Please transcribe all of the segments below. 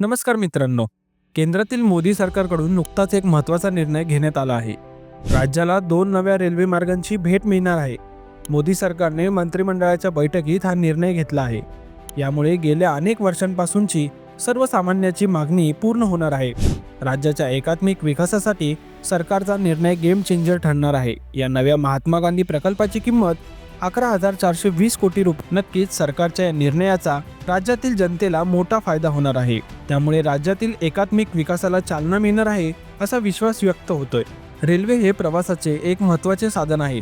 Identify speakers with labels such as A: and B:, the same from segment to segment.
A: नमस्कार मित्रांनो. केंद्रातील मोदी सरकारकडून नुकताच एक महत्त्वाचा निर्णय घेण्यात आला आहे. राज्याला दोन नव्या रेल्वे मार्गांची भेट मिळणार आहे. मोदी सरकारने मंत्रिमंडळाच्या बैठकीत हा निर्णय घेतला आहे. यामुळे गेल्या अनेक वर्षांपासूनची सर्वसामान्याची मागणी पूर्ण होणार आहे. राज्याच्या एकात्मिक विकासासाठी सरकारचा निर्णय गेम चेंजर ठरणार आहे. या नव्या महात्मा गांधी प्रकल्पाची किंमत अकरा हजार चारशे वीस कोटी रुपये नक्कीच सरकारच्या या निर्णयाचा राज्यातील जनतेला मोठा फायदा होणार आहे. त्यामुळे राज्यातील एकात्मिक विकासाला चालना मिळणार आहे असा विश्वास व्यक्त होतोय. रेल्वे हे प्रवासाचे एक महत्त्वाचे साधन आहे.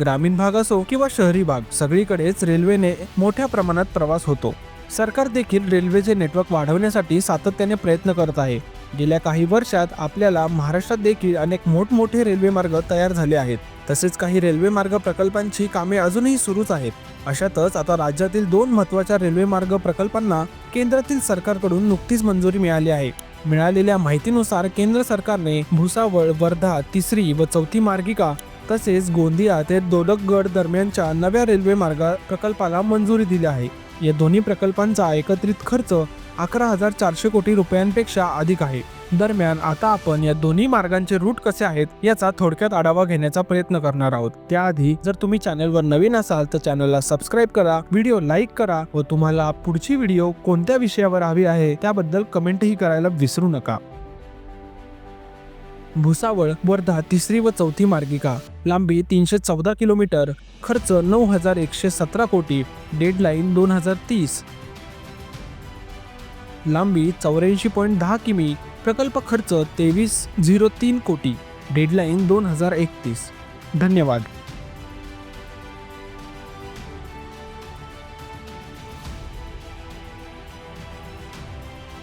A: ग्रामीण भाग असो किंवा शहरी भाग सगळीकडेच रेल्वेने मोठ्या प्रमाणात प्रवास होतो. सरकार देखील रेल्वेचे नेटवर्क वाढवण्यासाठी सातत्याने प्रयत्न करत आहे. गेल्या काही वर्षात आपल्याला महाराष्ट्रात देखील अनेक मोठमोठे रेल्वे मार्ग तयार झाले आहेत. तसेच काही रेल्वे मार्ग प्रकल्पांची कामे अजूनही सुरूच आहेत. अशातच आता राज्यातील दोन महत्त्वाच्या रेल्वे मार्ग प्रकल्पांना केंद्रातील सरकारकडून नुकतीच मंजुरी मिळाली आहे. मिळालेल्या माहितीनुसार केंद्र सरकारने भुसावळ वर्धा तिसरी व चौथी मार्गिका तसेच गोंदिया ते दोडकगड दरम्यानच्या नव्या रेल्वे मार्ग प्रकल्पाला मंजुरी दिली आहे. या दोन्ही प्रकल्पांचा एकत्रित खर्च अकरा हजार चारशे कोटी रुपयांपेक्षा अधिक आहे. दरम्यान आता आपण या दोन्ही मार्गांचे रूट कसे आहेत याचा थोडक्यात आढावा घेण्याचा प्रयत्न करणार आहोत. त्याआधी जर तुम्ही चॅनलवर नवीन असाल तर चॅनलला सबस्क्राईब करा व्हिडिओ लाईक करा व तुम्हाला पुढची व्हिडिओ कोणत्या विषयावर हवी आहे त्याबद्दल कमेंटही करायला विसरू नका. भुसावळ वर्धा तिसरी व चौथी मार्गिका लांबी तीनशे चौदा किलोमीटर खर्च नऊ हजार एकशे सतरा कोटी डेडलाईन दोन हजार तीस. लांबी चौऱ्याऐंशी पॉईंट दहा किमी प्रकल्प खर्च तेवीस झिरो तीन कोटी डेडलाईन दोन हजार एकतीस. धन्यवाद.